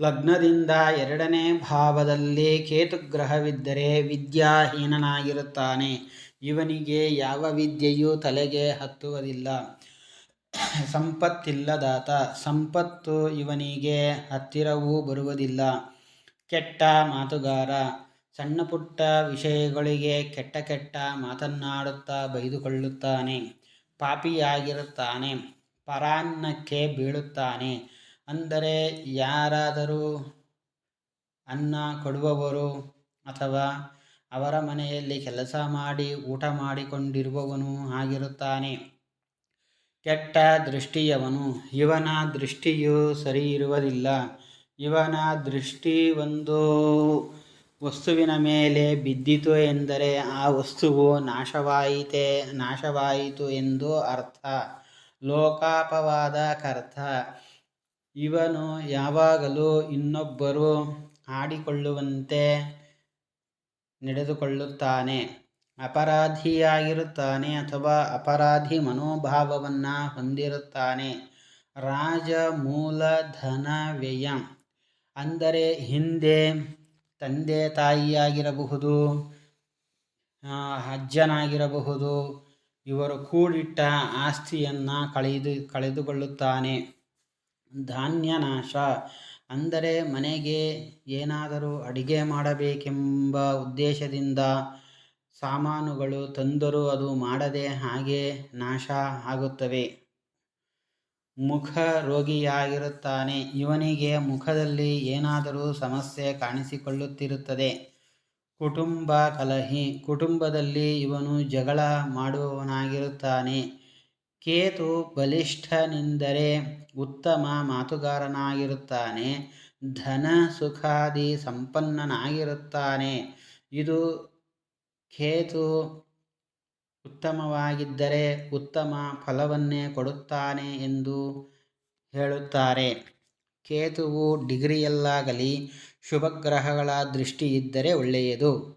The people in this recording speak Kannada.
ಲಗ್ನದಿಂದ ಎರಡನೇ ಭಾವದಲ್ಲಿ ಕೇತುಗ್ರಹವಿದ್ದರೆ ವಿದ್ಯಾಹೀನನಾಗಿರುತ್ತಾನೆ. ಇವನಿಗೆ ಯಾವ ವಿದ್ಯೆಯೂ ತಲೆಗೆ ಹತ್ತುವುದಿಲ್ಲ. ಸಂಪತ್ತಿಲ್ಲದಾತ, ಸಂಪತ್ತು ಇವನಿಗೆ ಹತ್ತಿರವೂ ಬರುವುದಿಲ್ಲ. ಕೆಟ್ಟ ಮಾತುಗಾರ, ಸಣ್ಣ ಪುಟ್ಟ ವಿಷಯಗಳಿಗೆ ಕೆಟ್ಟ ಕೆಟ್ಟ ಮಾತನ್ನಾಡುತ್ತಾ ಬೈದುಕೊಳ್ಳುತ್ತಾನೆ. ಪಾಪಿಯಾಗಿರುತ್ತಾನೆ, ಪರಾನ್ನಕ್ಕೆ ಬೀಳುತ್ತಾನೆ. ಅಂದರೆ ಯಾರಾದರೂ ಅನ್ನ ಕೊಡುವವರು ಅಥವಾ ಅವರ ಮನೆಯಲ್ಲಿ ಕೆಲಸ ಮಾಡಿ ಊಟ ಮಾಡಿಕೊಂಡಿರುವವನು ಆಗಿರುತ್ತಾನೆ. ಕೆಟ್ಟ ದೃಷ್ಟಿಯವನು, ಇವನ ದೃಷ್ಟಿಯು ಸರಿ ಇರುವುದಿಲ್ಲ. ಇವನ ದೃಷ್ಟಿ ಒಂದು ವಸ್ತುವಿನ ಮೇಲೆ ಬಿದ್ದಿತು ಎಂದರೆ ಆ ವಸ್ತುವು ನಾಶವಾಯಿತೆ, ನಾಶವಾಯಿತು ಎಂದು ಅರ್ಥ. ಲೋಕಾಪವಾದ ಕರ್ತ. ಇವನು ಯಾವಾಗಲೂ ಇನ್ನೊಬ್ಬರು ಆಡಿಕೊಳ್ಳುವಂತೆ ನಡೆದುಕೊಳ್ಳುತ್ತಾನೆ. ಅಪರಾಧಿಯಾಗಿರುತ್ತಾನೆ ಅಥವಾ ಅಪರಾಧಿ ಮನೋಭಾವವನ್ನು ಹೊಂದಿರುತ್ತಾನೆ. ರಾಜ ಮೂಲಧನ ವ್ಯಯ. ಅಂದರೆ ಹಿಂದೆ ತಂದೆ ತಾಯಿಯಾಗಿರಬಹುದು ಅಜ್ಜನಾಗಿರಬಹುದು, ಇವರು ಕೂಡಿಟ್ಟ ಆಸ್ತಿಯನ್ನು ಕಳೆದು, ಕಳೆದುಕೊಳ್ಳುತ್ತಾನೆ. ಧಾನ್ಯನಾಶ. ಅಂದರೆ ಮನೆಗೆ ಏನಾದರೂ ಅಡಿಗೆ ಮಾಡಬೇಕೆಂಬ ಉದ್ದೇಶದಿಂದ ಸಾಮಾನುಗಳು ತಂದರೂ ಅದು ಮಾಡದೆ ಹಾಗೆ ನಾಶ ಆಗುತ್ತವೆ. ಮುಖ ರೋಗಿಯಾಗಿರುತ್ತಾನೆ ಇವನಿಗೆ ಮುಖದಲ್ಲಿ ಏನಾದರೂ ಸಮಸ್ಯೆ ಕಾಣಿಸಿಕೊಳ್ಳುತ್ತಿರುತ್ತದೆ. ಕುಟುಂಬ ಕಲಹಿ. ಕುಟುಂಬದಲ್ಲಿ ಇವನು ಜಗಳ ಮಾಡುವವನಾಗಿರುತ್ತಾನೆ. ಕೇತು ಬಲಿಷ್ಠನೆಂದರೆ ಉತ್ತಮ ಮಾತುಗಾರನಾಗಿರುತ್ತಾನೆ, ಧನ ಸುಖಾದಿ ಸಂಪನ್ನನಾಗಿರುತ್ತಾನೆ. ಇದು ಕೇತು ಉತ್ತಮವಾಗಿದ್ದರೆ ಉತ್ತಮ ಫಲವನ್ನೇ ಕೊಡುತ್ತಾನೆ ಎಂದು ಹೇಳುತ್ತಾರೆ. ಕೇತುವು ಡಿಗ್ರಿಯಲ್ಲಾಗಲಿ, ಶುಭಗ್ರಹಗಳ ದೃಷ್ಟಿ ಇದ್ದರೆ ಒಳ್ಳೆಯದು.